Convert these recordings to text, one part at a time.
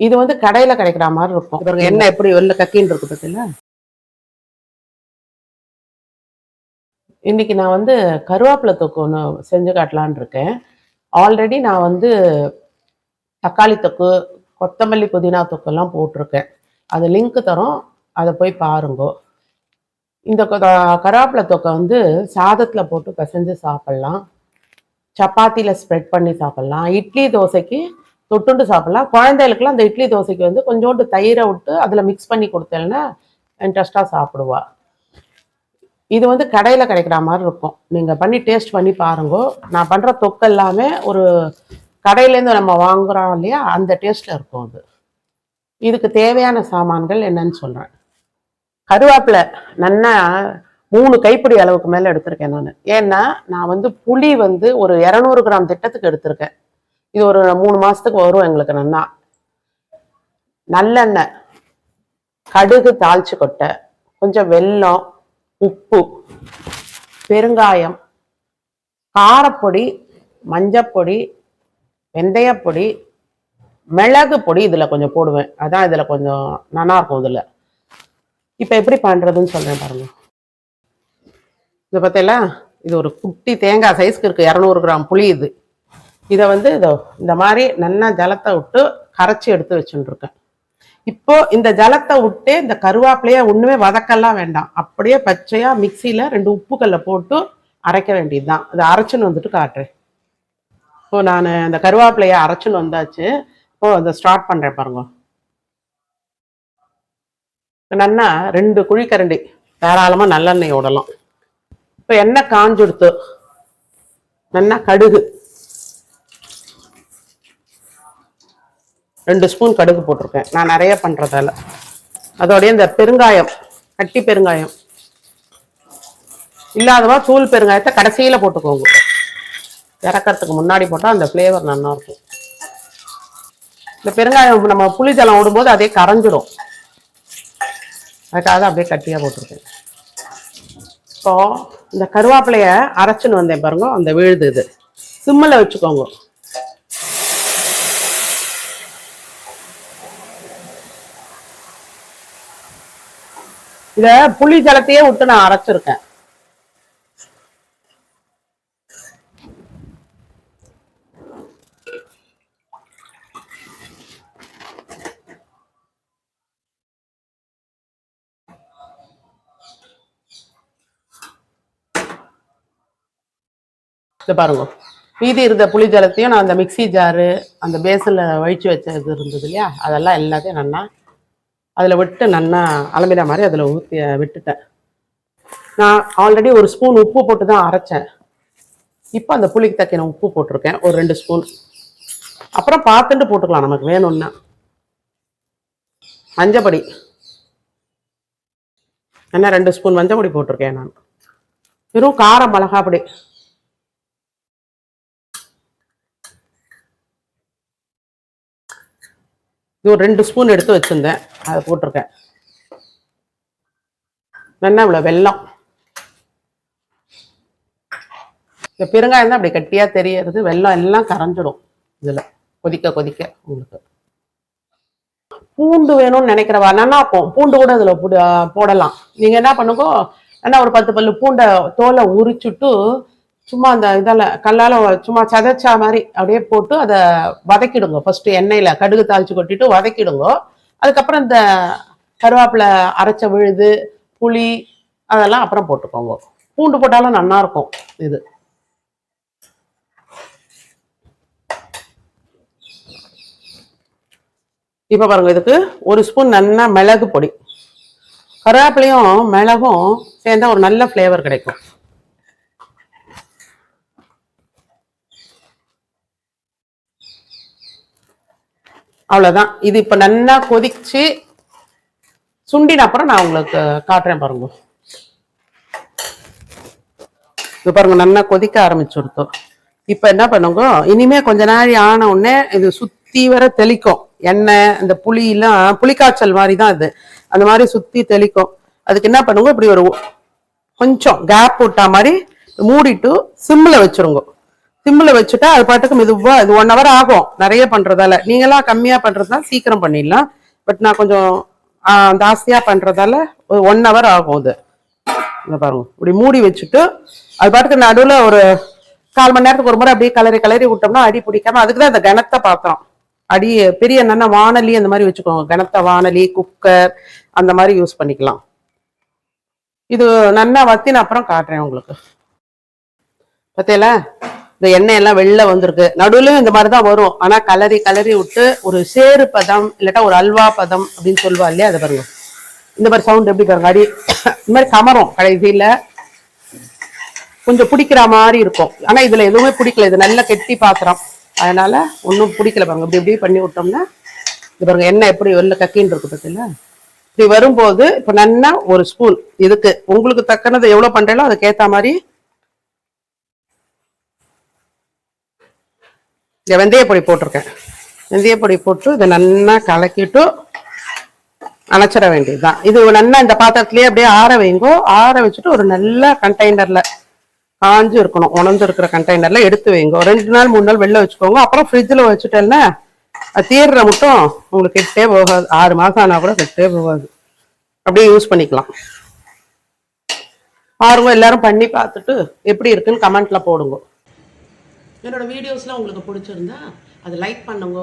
இது வந்து கடையில கிடைக்கிற மாதிரி இருக்கும். பாருங்க எண்ணெய் எப்படி வெளில கக்கின்னு இருக்கு பார்த்தீங்களா இன்னைக்கு நான் வந்து கருவேப்பிலை தொக்கு ஒன்று செஞ்சு காட்டலான்னு இருக்கேன். ஆல்ரெடி நான் வந்து தக்காளி தொக்கு கொத்தமல்லி புதினா தொக்கெல்லாம் போட்டிருக்கேன். அது லிங்க் தரோம். அதை போய் பாருங்க. இந்த கொ- கருவேப்பிலை தொக்கை வந்து சாதத்தில் போட்டு பிசைஞ்சு சாப்பிட்லாம். சப்பாத்தியில் ஸ்ப்ரெட் பண்ணி சாப்பிட்லாம். இட்லி தோசைக்கு தொட்டுண்டு சாப்பிட்லாம். குழந்தைகளுக்குலாம் அந்த இட்லி தோசைக்கு வந்து கொஞ்சோண்டு தயிரை விட்டு அதில் மிக்ஸ் பண்ணி கொடுத்தேன்னா இன்ட்ரெஸ்டாக சாப்பிடுவா. இது வந்து கடையில் கிடைக்கிற மாதிரி இருக்கும். நீங்கள் பண்ணி டேஸ்ட் பண்ணி பாருங்க. நான் பண்ணுற தொக்கு எல்லாமே ஒரு கடையிலேருந்து நம்ம வாங்குறோம் இல்லையா அந்த டேஸ்ட்டில் இருக்கும் அது. இதுக்கு தேவையான சாமான்கள் என்னன்னு சொல்கிறேன் கருவேப்பிலை நன்னா மூணு கைப்பிடி அளவுக்கு மேலே எடுத்திருக்கேன் நான். ஏன்னா நான் வந்து புளி வந்து ஒரு இரநூறு கிராம் திட்டத்துக்கு எடுத்திருக்கேன். இது ஒரு மூணு மாசத்துக்கு வரும் எங்களுக்கு நல்லா நல்லெண்ணெய் கடுகு தாளிச்சு கொட்டை கொஞ்சம் வெல்லம் உப்பு பெருங்காயம் காரப்பொடி மஞ்சப்பொடி வெந்தயப்பொடி மிளகு பொடி இதில் கொஞ்சம் போடுவேன். அதான் இதில் கொஞ்சம் நல்லாயிருக்கும் இதில். இப்போ எப்படி பண்ணுறதுன்னு சொல்கிறேன் பாருங்க. இதை பார்த்தீங்களா இது ஒரு குட்டி தேங்காய் சைஸ்க்கு இருக்குது இரநூறு கிராம் புளி இது. இதை வந்து இதோ இந்த மாதிரி நல்லா ஜலத்தை விட்டு கரைச்சி எடுத்து வச்சுட்டுருக்கேன். இப்போ இந்த ஜலத்தை விட்டு இந்த கருவேப்பிலையை ஒன்றுமே வதக்கெல்லாம் வேண்டாம். அப்படியே பச்சையாக மிக்சியில் ரெண்டு உப்புக்கல்ல போட்டு அரைக்க வேண்டியதுதான். இதை அரைச்சுன்னு வந்துட்டு காட்டுறேன். இப்போ நான் அந்த கருவேப்பிலையை அரைச்சுன்னு வந்தாச்சு. இப்போ அதை ஸ்டார்ட் பண்ணுறேன் பாருங்க. நல்லா ரெண்டு குழிக்கரண்டி தாராளமாக நல்லெண்ணெய் விடலாம் இப்போ எண்ணெய் காஞ்சுடுத்து நல்லா கடுகு. ரெண்டு ஸ்பூன் கடுகு போட்டிருக்கேன். நான் நிறைய பண்ணுறதால அதோடைய இந்த பெருங்காயம் கட்டி பெருங்காயம். இல்லாதவா தூள் பெருங்காயத்தை கடைசியில் போட்டுக்கோங்க. இறக்கறதுக்கு முன்னாடி போட்டால் அந்த ஃப்ளேவர் நல்லாயிருக்கும். இந்த பெருங்காயம் நம்ம புளி ஜலம் விடும்போது அதே கரைஞ்சிரும். அதுக்காக அப்படியே கட்டியாக போட்டிருக்கேன். இப்போ இந்த கருவேப்பிலையை அரைச்சின்னு வந்தேன் பாருங்க அந்த விழுது இது. சிம்மில் வச்சுக்கோங்க. இத புளி ஜலத்தையே விட்டு நான் அரைச்சிருக்கேன். பாருங்க. மீதி இருந்த புளி ஜலத்தையும் நான் அந்த மிக்ஸி ஜாரு அந்த பேசனில் வழிச்சு வச்சது இருந்தது இல்லையா? அதெல்லாம் எல்லாத்தையும் நல்லா அதில் விட்டு நல்லா அலம்பின மாதிரி அதில் ஊற்றி விட்டுட்டேன். நான் ஆல்ரெடி ஒரு ஸ்பூன் உப்பு போட்டு தான் அரைச்சேன். இப்போ அந்த புளிக்கு தக்கின உப்பு போட்டிருக்கேன். ஒரு ரெண்டு ஸ்பூன் அப்புறம் பார்த்துட்டு போட்டுக்கலாம். நமக்கு வேணும்னா. மஞ்சப்பொடி. என்ன ரெண்டு ஸ்பூன் மஞ்சப்பொடி போட்டிருக்கேன் நான். வெறும் காரம் மிளகாப்பொடி. இது ஒரு ரெண்டு ஸ்பூன் எடுத்து வச்சிருந்தேன். அதை போட்டிருக்கேன். நல்லா இவ்வளோ வெல்லம். இந்த பெருங்காயம் தான் அப்படி கட்டியா தெரியறது. வெல்லம் எல்லாம் கரைஞ்சிடும் இதுல. கொதிக்க கொதிக்க உங்களுக்கு. பூண்டு வேணும்னு நினைக்கிறவா? நல்லா இருக்கும் பூண்டு கூட இதில் போடு- போடலாம். நீங்க என்ன பண்ணுங்க என்ன ஒரு பத்து பல்லு பூண்டை தோலை உரிச்சுட்டு சும்மா அந்த இதால கல்லால சும்மா சதைச்சா மாதிரி அப்படியே போட்டு அதை வதக்கிடுங்க. ஃபர்ஸ்ட் எண்ணெயில கடுகு தாளிச்சு கொட்டிட்டு வதக்கிடுங்க. அதுக்கப்புறம் இந்த கருவேப்பிலை அரைச்ச விழுது புளி அதெல்லாம் அப்புறம் போட்டுக்கோங்க. பூண்டு போட்டாலும் நல்லா இருக்கும் இது. இப்போ பாருங்க இதுக்கு ஒரு ஸ்பூன் நல்லா மிளகு பொடி. கருவேப்பிலையும் மிளகும் சேர்ந்தா ஒரு நல்ல ஃப்ளேவர் கிடைக்கும். அவ்வளோதான் இது இப்போ நல்லா கொதிச்சு சுண்டின அப்புறம் நான் உங்களுக்கு காட்டுறேன் பாருங்க. இது பாருங்க நல்லா கொதிக்க ஆரம்பிச்சுருத்தோம் இப்போ என்ன பண்ணுங்க? இனிமே கொஞ்ச நாள் ஆன உடனே இது சுற்றி வர தெளிக்கும். எண்ணெய் இந்த புளியெல்லாம் புளிக்காய்ச்சல் மாதிரி தான் இது அந்த மாதிரி சுற்றி தெளிக்கும். அதுக்கு என்ன பண்ணுங்க? இப்படி ஒரு கொஞ்சம் கேப் விட்டா மாதிரி மூடிட்டு சிம்மில் வச்சிருங்க. சிம்மில் வச்சுட்டா அது பாட்டுக்கு மெதுவா இது ஒன் ஹவர் ஆகும். நிறைய பண்றதால. நீங்களாம் கம்மியா பண்றதுதான் சீக்கிரம் பண்ணிடலாம். பட் நான் கொஞ்சம் ஜாஸ்தியா பண்றதால ஒரு ஒன் ஹவர் ஆகும் இது பாருங்க. இப்படி மூடி வச்சுட்டு அது பாட்டுக்கு நடுவில் ஒரு கால் மணி நேரத்துக்கு ஒரு முறை அப்படியே கலரி கலரி விட்டோம்னா அடி பிடிக்காம அதுக்கு தான் அந்த கணத்தை பார்த்தோம் அடி பெரிய என்னென்ன வானலி அந்த மாதிரி வச்சுக்கோங்க. கனத்த வானலி குக்கர் அந்த மாதிரி யூஸ் பண்ணிக்கலாம். இது நல்லா வத்தின அப்புறம் காட்டுறேன் உங்களுக்கு. பத்தியில இந்த எண்ணெய் எல்லாம் வெளில வந்திருக்கு. நடுவுலயும் இந்த மாதிரி தான் வரும். ஆனால் கலரி கலரி விட்டு ஒரு சேறு பதம் இல்லாட்டா ஒரு அல்வா பதம் அப்படின்னு சொல்லுவா இல்லையா அதை பாருங்க. இந்த மாதிரி சவுண்ட் எப்படி பாருங்க அடி இந்த மாதிரி கமரும் கடைசியில கொஞ்சம் பிடிக்கிற மாதிரி இருக்கும். ஆனா இதுல எதுவுமே பிடிக்கல. இது நல்ல கெட்டி பாத்திரம். அதனால ஒன்றும் பிடிக்கல பாருங்க. இப்படி இப்படி பண்ணி விட்டோம்னா இது பாருங்க எண்ணெய் எப்படி வெளில கக்கின்னு இருக்கு பார்த்தீங்களா இப்படி வரும்போது இப்போ நல்லா ஒரு ஸ்பூன் இதுக்கு உங்களுக்கு தக்கனது எவ்வளோ பண்ணுறீங்களோ அதுக்கேற்ற மாதிரி இந்த வெந்தயப்பொடி போட்டிருக்கேன். வெந்தயப்பொடி போட்டு இதை நல்லா கலக்கிட்டு அணைச்சிட வேண்டியது தான் இது நல்லா இந்த பாத்திரத்துலேயே அப்படியே ஆற வைங்கோ ஆற வச்சுட்டு ஒரு நல்ல கண்டெய்னரில் காஞ்சு இருக்கணும் உணர்ந்து இருக்கிற கண்டெய்னரில் எடுத்து வைங்க. ரெண்டு நாள் மூணு நாள் வெளில வச்சுக்கோங்க. அப்புறம் ஃப்ரிட்ஜில் வச்சுட்டேன்னா அது தீர்ற மட்டும் உங்களுக்கு கெட்டே போகாது. ஆறு மாதம் ஆனால் கூட கெட்டே போகாது. அப்படியே யூஸ் பண்ணிக்கலாம். பாருங்க எல்லாரும் பண்ணி பார்த்துட்டு எப்படி இருக்குன்னு கமெண்ட்ல போடுங்க. என்னோடய வீடியோஸ்லாம் உங்களுக்கு பிடிச்சிருந்தா அதை லைக் பண்ணுங்க.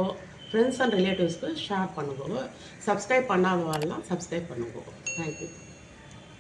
ஃப்ரெண்ட்ஸ் அண்ட் ரிலேட்டிவ்ஸ்க்கு ஷேர் பண்ணுங்க. சப்ஸ்கிரைப் பண்ணாதவாள்லாம் சப்ஸ்கிரைப் பண்ணுங்க. Thank you